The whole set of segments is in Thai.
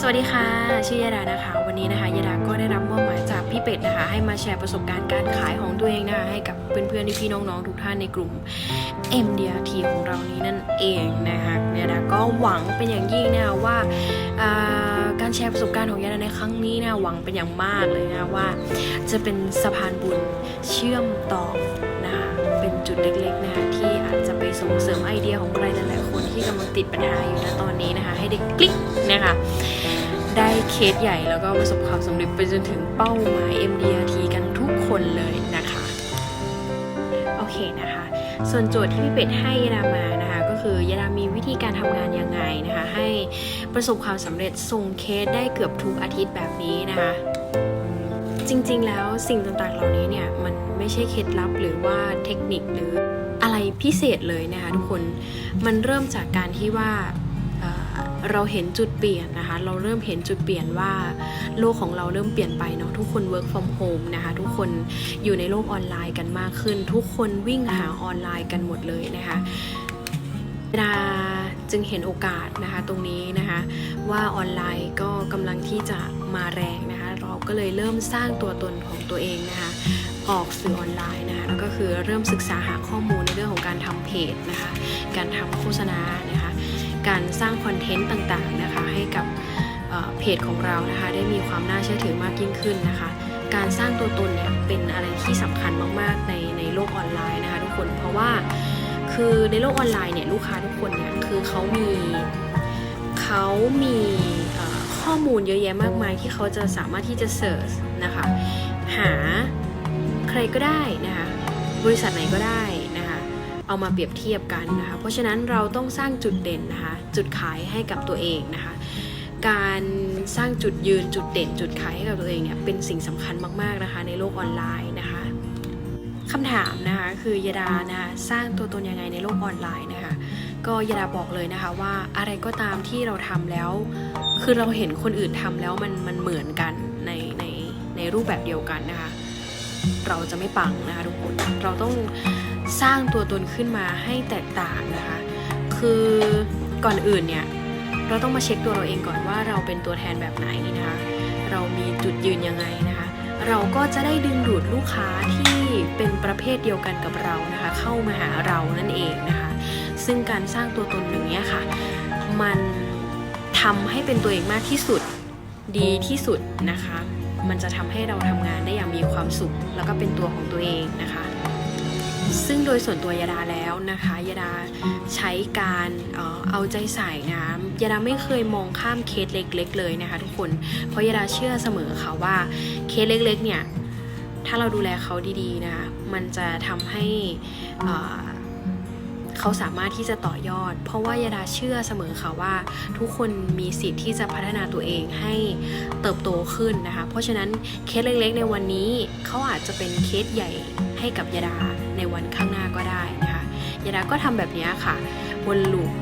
สวัสดีค่ะชื่อยดานะคะ วันนี้นะคะยดาก็ได้รับมอบหมายจากพี่เป็ดนะคะ ให้มาแชร์ประสบการณ์การขายของตัวเองนะคะให้กับเพื่อนๆพี่ๆน้องๆทุกท่านในกลุ่ม MDRT ของเรานี้นั่นเองนะคะยดาก็หวังเป็นอย่างยิ่งนะคะว่าการแชร์ประสบการณ์ของยดาในครั้งนี้นะหวังเป็นอย่างมากเลยนะว่า จะเป็นสะพานบุญเชื่อมต่อนะคะเป็นจุดเล็กๆนะคะที่อาจจะไปส่งเสริมไอเดียของใครหลายๆคนที่กำลังติดปัญหาอยู่ณตอนนี้นะคะ ให้ได้คลิกนะคะ ได้เคสใหญ่แล้วก็ประสบความสำเร็จไปจนถึงเป้าหมาย MDRT กันทุกคนเลยนะคะ โอเคนะคะ ส่วนโจทย์ที่พี่เป็ดให้ยาดามานะคะ ก็คือยาดามีวิธีการทำงานยังไงนะคะ ให้ประสบความสำเร็จส่งเคสได้เกือบทุกอาทิตย์แบบนี้นะคะจริงๆ แล้วสิ่งต่างๆ เหล่านี้เนี่ยมันไม่ใช่เคล็ดลับหรือว่าเทคนิคหรืออะไรพิเศษเลยนะคะทุกคน มันเริ่มจากการที่ว่า เราเห็นจุดเปลี่ยนนะคะ เราเริ่มเห็นจุดเปลี่ยนว่าโลกของเราเริ่มเปลี่ยนไปเนาะทุกคน work from home นะคะ ทุกคนอยู่ในโลกออนไลน์กันมากขึ้น ทุกคนวิ่งหาออนไลน์กันหมดเลยนะคะดาจึงเห็นโอกาสนะคะตรงนี้นะคะว่าออนไลน์ก็กำลังที่จะมาแรงนะคะ เราก็เลยเริ่มสร้างตัวตนของตัวเองนะคะออกสื่อออนไลน์นะคะแล้วก็คือเริ่มศึกษาหาข้อมูลในเรื่องของการทำเพจนะคะการทำโฆษณานะคะ การสร้างคอนเทนต์ต่างๆนะคะให้กับเพจของเรานะคะได้มีความน่าเชื่อถือมากยิ่งขึ้นนะคะ การสร้างตัวตนเนี่ยเป็นอะไรที่สำคัญมากๆในในโลกออนไลน์นะคะทุกคนเพราะว่าคือในโลกออนไลน์เนี่ยลูกค้าทุกคนเนี่ยคือเขามีเขามีข้อมูลเยอะแยะมากมายที่เขาจะสามารถที่จะเสิร์ชนะคะหาใครก็ได้นะคะบริษัทไหนก็ได้ เอามาเปรียบเทียบกันนะคะ เพราะฉะนั้นเราต้องสร้างจุดเด่นนะคะ จุดขายให้กับตัวเองนะคะ การสร้างจุดยืนจุดเด่น จุดขายให้กับตัวเองเนี่ยเป็นสิ่งสำคัญมากๆนะคะ ในโลกออนไลน์นะคะคำถามนะคะคือยาดานะคะสร้างตัวตนยังไงในโลกออนไลน์นะคะ ก็ยาดาบอกเลยนะคะว่าอะไรก็ตามที่เราทำแล้ว คือเราเห็นคนอื่นทำแล้วมันมันเหมือนกันในในในรูปแบบเดียวกันนะคะ เราจะไม่ปังนะคะทุกคนเราต้อง สร้างตัวตนขึ้นมาให้แตกต่างนะคะ คือก่อนอื่นเนี่ยเราต้องมาเช็คตัวเราเองก่อนว่าเราเป็นตัวแทนแบบไหนนะคะ เรามีจุดยืนยังไงนะคะ เราก็จะได้ดึงดูดลูกค้าที่เป็นประเภทเดียวกันกับเรานะคะ เข้ามาหาเรานั่นเองนะคะ ซึ่งการสร้างตัวตนหนึ่างเนี้ยค่ะ มันทำให้เป็นตัวเองมากที่สุดดีที่สุดนะคะ มันจะทำให้เราทำงานได้อย่างมีความสุข แล้วก็เป็นตัวของตัวเองนะคะ ซึ่งโดยส่วนตัวยาดาแล้วนะคะยาดาใช้การเอาใจใส่นะยาดาไม่เคยมองข้ามเคสเล็ก ๆ เลยนะคะทุกคนเพราะยาดาเชื่อเสมอค่ะว่าเคสเล็กๆเนี่ยถ้าเราดูแลเขาดีๆนะคะมันจะทำให้เเขาสามารถที่จะต่อยอด เพราะว่ายาดาเชื่อเสมอค่ะว่าทุกคนมีสิทธิ์ที่จะพัฒนาตัวเองให้เติบโตขึ้นนะคะ เพราะฉะนั้นเคสเล็กๆ ในวันนี้เขาอาจจะเป็นเคสใหญ่ ให้กับยาดาในวันข้างหน้าก็ได้นะคะยาดาก็ทำแบบนี้ค่ะวนลูป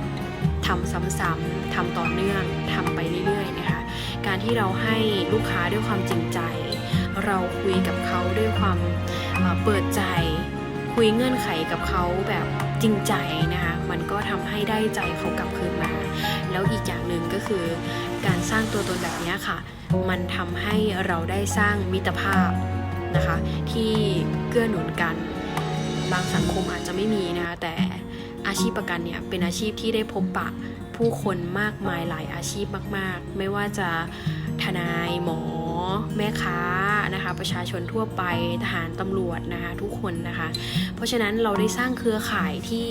ทำซ้ำๆทำต่อเนื่องทำไปเรื่อยๆนะคะ การที่เราให้ลูกค้าด้วยความจริงใจ เราคุยกับเขาด้วยความเอ่อเปิดใจ คุยเงื่อนไขกับเขาแบบจริงใจนะคะ มันก็ทำให้ได้ใจเขากลับคืนมา แล้วอีกอย่างหนึ่งก็คือ การสร้างตัวตนแบบนี้ค่ะ มันทำให้เราได้สร้างมิตรภาพ นะคะ ที่เกื้อหนุนกัน บางสังคมอาจจะไม่มีนะคะแต่อาชีพประกันเนี่ยเป็นอาชีพที่ได้พบปะผู้คนมากมายหลายอาชีพมาก ๆ ไม่ว่าจะทนายหมอ แม่ค้านะคะ ประชาชนทั่วไปทหารตำรวจนะคะทุกคนนะคะ เพราะฉะนั้นเราได้สร้างเครือข่ายที่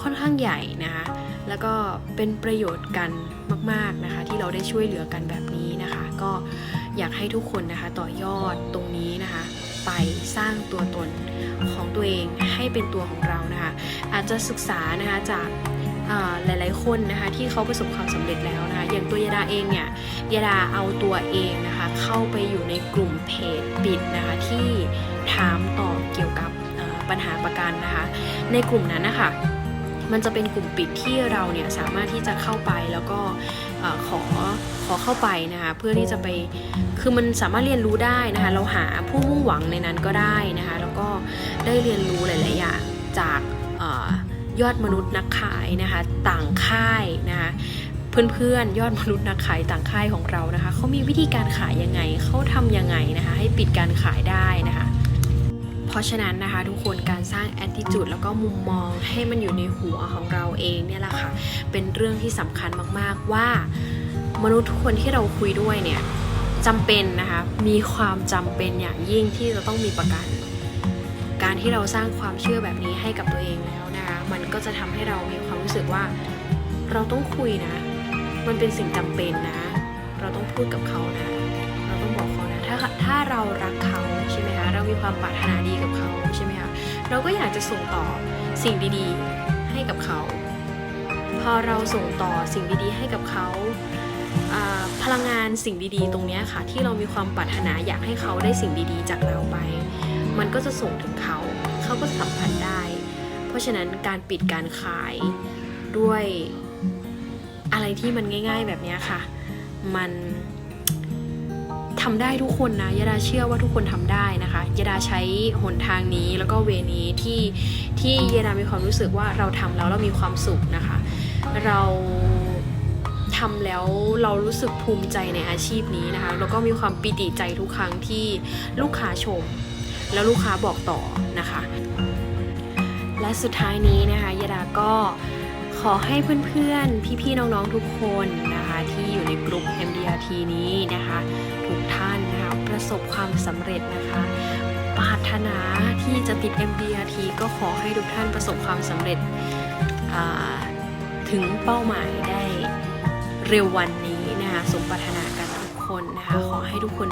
ค่อนข้างใหญ่นะคะแล้วก็เป็นประโยชน์กันมาก ๆนะคะ ที่เราได้ช่วยเหลือกันแบบนี้นะคะ ก็ อยากให้ทุกคนนะคะต่อยอดตรงนี้นะคะ ไปสร้างตัวตนของตัวเองให้เป็นตัวของเรานะคะ อาจจะศึกษานะคะจากหลายๆคนนะคะที่เขาประสบความสำเร็จแล้วนะคะอย่างตัวยาดาเองเนี่ยยาดาเอาตัวเองนะคะเข้าไปอยู่ในกลุ่มเพจปิดนะคะที่ถามตอบเกี่ยวกับปัญหาประกันนะคะ ในกลุ่มนั้นนะคะ มันจะเป็นกลุ่มปิดที่เราเนี่ยสามารถที่จะเข้าไปแล้วก็ขอขอเข้าไปนะคะเพื่อที่จะไปคือมันสามารถเรียนรู้ได้นะคะเราหาผู้มุ่งหวังในนั้นก็ได้นะคะแล้วก็ได้เรียนรู้หลาย ๆ อย่างจากอยอดมนุษย์นักขายนะคะต่างค่ายนะคะเพื่อนๆยอดมนุษย์นักขายต่างค่ายของเรานะคะเขามีวิธีการขายยังไงเขาทำยังไงนะคะให้ปิดการขายได้นะคะ ราะฉะนั้นนะคะทุกคนการสร้าง attitude แล้วก็มุมมองให้มันอยู่ในหัวของเราเองเนี่ยแหละค่ะ เป็นเรื่องที่สำคัญมากๆว่ามนุษย์ทุกคนที่เราคุยด้วยเนี่ยจำเป็นนะคะ มีความจำเป็นอย่างยิ่งที่จะต้องมีประกัน การที่เราสร้างความเชื่อแบบนี้ให้กับตัวเองแล้วนะคะ มันก็จะทำให้เรามีความรู้สึกว่า เราต้องคุยนะ มันเป็นสิ่งจำเป็นนะ เราต้องพูดกับเขานะ เราต้องบอกเขานะ ถ้าถ้าเรารักเขาามีความปรารถนาดีกับเขาใช่ไหมคะเราก็อยากจะส่งต่อสิ่งดีๆให้กับเขา พอเราส่งต่อสิ่งดีๆ ให้กับเขาพลังงานสิ่งดีๆ ตรงนี้ค่ะ ที่เรามีความปรารถนาอยากให้เขาได้สิ่งดีๆ จากเราไป มันก็จะส่งถึงเขา เขาก็สัมผัสได้ เพราะฉะนั้นการปิดการขายด้วยอะไรที่มันง่าย ๆ แบบนี้ค่ะ มัน ทำได้ทุกคนนะยาดาเชื่อว่าทุกคนทำได้นะคะยาดาใช้หนทางนี้แล้วก็เวนี้ที่ที่ยาดามีความรู้สึกว่าเราทำแล้วเรามีความสุขนะคะ เราทำแล้วเรารู้สึกภูมิใจในอาชีพนี้นะคะแล้วก็มีความปิติใจทุกครั้งที่ลูกค้าชม แล้วลูกค้าบอกต่อนะคะ และสุดท้ายนี้นะคะยาดาก็ขอให้เพื่อนๆ พี่ๆ น้องๆ ทุกคนนะคะ ที่อยู่ในกลุ่ม MDRT นี้นะคะทุก ประสบความสำเร็จนะคะปรารถนาที่จะติด MDRT ก็ขอให้ทุกท่านประสบความสำเร็จถึงเป้าหมายได้เร็ววันนี้นะคะสมปรารถนากันทุกคนนะคะขอให้ทุกคน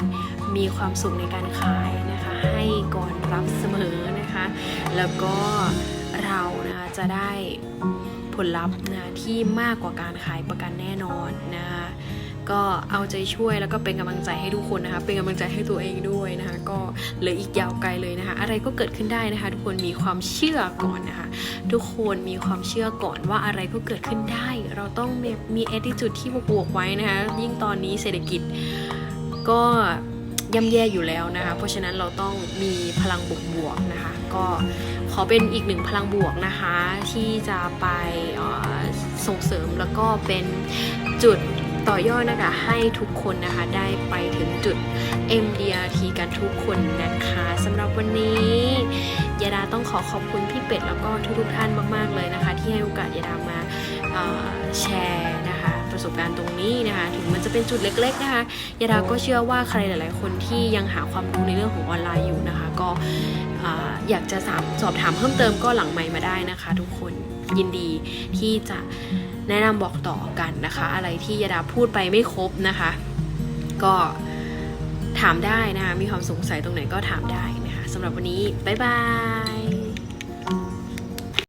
มีความสุขในการขายนะคะให้ก่อนรับเสมอนะคะแล้วก็เรานะคะจะได้ผลลัพธ์นะที่มากกว่าการขายประกันแน่นอนนะคะ ก็เอาใจช่วยแล้วก็เป็นกำลังใจให้ทุกคนนะคะ เป็นกำลังใจให้ตัวเองด้วยนะคะ ก็เหลืออีกยาวไกลเลยนะคะ อะไรก็เกิดขึ้นได้นะคะ ทุกคนมีความเชื่อก่อนนะคะ ทุกคนมีความเชื่อก่อนว่าอะไรก็เกิดขึ้นได้ เราต้องมีมี attitude ที่บวกๆไว้นะคะ ยิ่งตอนนี้เศรษฐกิจก็ย่ำแย่อยู่แล้วนะคะ เพราะฉะนั้นเราต้องมีพลังบวกๆนะคะ ก็ขอเป็นอีกหนึ่งพลังบวกนะคะ ที่จะไปส่งเสริมแล้วก็เป็น ต่อยอดนะคะให้ทุกคนนะคะได้ไปถึงจุด MDRT กันทุกคนนะคะสำหรับวันนี้ยาดาต้องขอขอบคุณพี่เป็ดแล้วก็ทุกๆท่านมากๆเลยนะคะ ที่ให้โอกาสยาดามาแชร์นะคะประสบการณ์ตรงนี้นะคะ ถึงมันจะเป็นจุดเล็ก ๆ นะคะยาดาก็เชื่อว่าใครหลาย ๆ คนที่ยังหาความรู้ในเรื่องของออนไลน์อยู่นะคะ ก็อ่าอยากจะสามสอบถามเพิ่มเติมก็หลังไมค์มาได้นะคะ ทุกคน ยินดีที่จะแนะนำบอกต่อกันนะคะ อะไรที่ยาดาพูดไปไม่ครบนะคะ ก็ถามได้นะคะ มีความสงสัยตรงไหนก็ถามได้นะคะสำหรับวันนี้ บ๊ายบาย